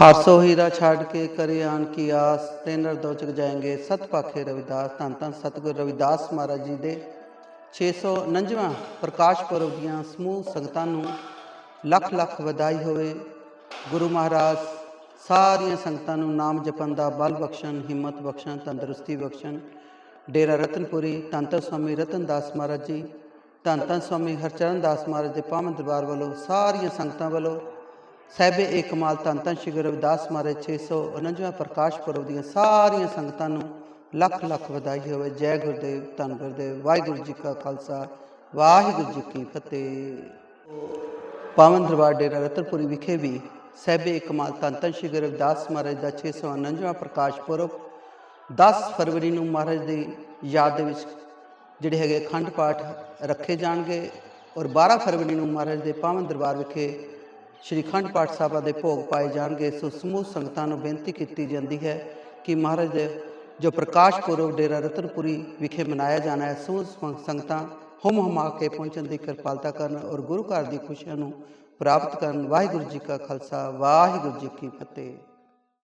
ਹਾਸੋ ਹੀਰਾ ਛੱਡ ਕੇ ਕਰੇ ਆਣ ਕੀ ਆਸ, ਤੇ ਨਰਦੋਚਕ ਜਾਏਂਗੇ। ਸਤ ਪਾਖੇ ਰਵਿਦਾਸ, ਧੰਨ ਧੰਨ ਸਤਿਗੁਰ ਰਵਿਦਾਸ ਮਹਾਰਾਜ ਜੀ ਦੇ 649ਵਾਂ ਪ੍ਰਕਾਸ਼ ਪੁਰਬ ਦੀਆਂ ਸਮੂਹ ਸੰਗਤਾਂ ਨੂੰ ਲੱਖ ਲੱਖ ਵਧਾਈ ਹੋਵੇ। ਗੁਰੂ ਮਹਾਰਾਜ, ਸਾਰੀਆਂ ਸੰਗਤਾਂ ਨੂੰ ਨਾਮ ਜਪਣ ਦਾ ਬਲ ਬਖਸ਼ਣ, ਹਿੰਮਤ ਬਖਸ਼ਣ, ਤੰਦਰੁਸਤੀ ਬਖਸ਼ਣ। ਡੇਰਾ ਰਤਨਪੁਰੀ, ਧੰਨ ਧੰਨ ਸਵਾਮੀ ਰਤਨਦਾਸ ਮਹਾਰਾਜ ਜੀ, ਧੰਨ ਧੰਨ ਸਵਾਮੀ ਹਰਚਰਨ ਦਾਸ ਮਹਾਰਾਜ ਦੇ ਪਾਵਨ ਦਰਬਾਰ ਵੱਲੋਂ ਸਾਰੀਆਂ ਸੰਗਤਾਂ ਵੱਲੋਂ ਸਹਿਬੇ ਏ ਕਮਾਲ ਧੰਨ ਧੰਨ ਸ਼੍ਰੀ ਗੁਰੂ ਰਵਿਦਾਸ ਮਹਾਰਾਜ 649ਵਾਂ ਪ੍ਰਕਾਸ਼ ਪੁਰਬ ਦੀਆਂ ਸਾਰੀਆਂ ਸੰਗਤਾਂ ਨੂੰ ਲੱਖ ਲੱਖ ਵਧਾਈ ਹੋਵੇ। ਜੈ ਗੁਰਦੇਵ, ਧੰਨ ਗੁਰਦੇਵ, ਵਾਹਿਗੁਰੂ ਜੀ ਕਾ ਖਾਲਸਾ, ਵਾਹਿਗੁਰੂ ਜੀ ਕੀ ਫਤਿਹ। ਪਾਵਨ ਦਰਬਾਰ ਡੇਰਾ ਰਤਨਪੁਰੀ ਵਿਖੇ ਵੀ ਸਹਿਬੇ ਏ ਕਮਾਲ ਧੰਨ ਧੰਨ ਸ਼੍ਰੀ ਗੁਰੂ ਰਵਿਦਾਸ ਮਹਾਰਾਜ ਦਾ 649ਵਾਂ ਪ੍ਰਕਾਸ਼ ਪੁਰਬ 10 ਫਰਵਰੀ ਨੂੰ ਮਹਾਰਾਜ ਦੀ ਯਾਦ ਦੇ ਵਿੱਚ ਜਿਹੜੇ ਹੈਗੇ ਅਖੰਡ ਪਾਠ ਰੱਖੇ ਜਾਣਗੇ ਔਰ 12 ਫਰਵਰੀ ਨੂੰ ਮਹਾਰਾਜ ਦੇ ਪਾਵਨ ਦਰਬਾਰ ਵਿਖੇ ਸ਼੍ਰੀ ਅਖੰਡ ਪਾਠ ਸਾਹਿਬਾਂ ਦੇ ਭੋਗ ਪਾਏ ਜਾਣਗੇ। ਸੋ ਸਮੂਹ ਸੰਗਤਾਂ ਨੂੰ ਬੇਨਤੀ ਕੀਤੀ ਜਾਂਦੀ ਹੈ ਕਿ ਮਹਾਰਾਜ ਦੇ ਜੋ ਪ੍ਰਕਾਸ਼ ਪੁਰਬ ਡੇਰਾ ਰਤਨਪੁਰੀ ਵਿਖੇ ਮਨਾਇਆ ਜਾਣਾ ਹੈ, ਸਮੂਹ ਸੰਗਤਾਂ ਹੁਮ ਹੁਮਾ ਕੇ ਪਹੁੰਚਣ ਦੀ ਕਿਰਪਾਲਤਾ ਕਰਨ ਔਰ ਗੁਰੂ ਘਰ ਦੀ ਖੁਸ਼ੀਆਂ ਨੂੰ ਪ੍ਰਾਪਤ ਕਰਨ। ਵਾਹਿਗੁਰੂ ਜੀ ਕਾ ਖਾਲਸਾ, ਵਾਹਿਗੁਰੂ ਜੀ ਕੀ ਫਤਿਹ।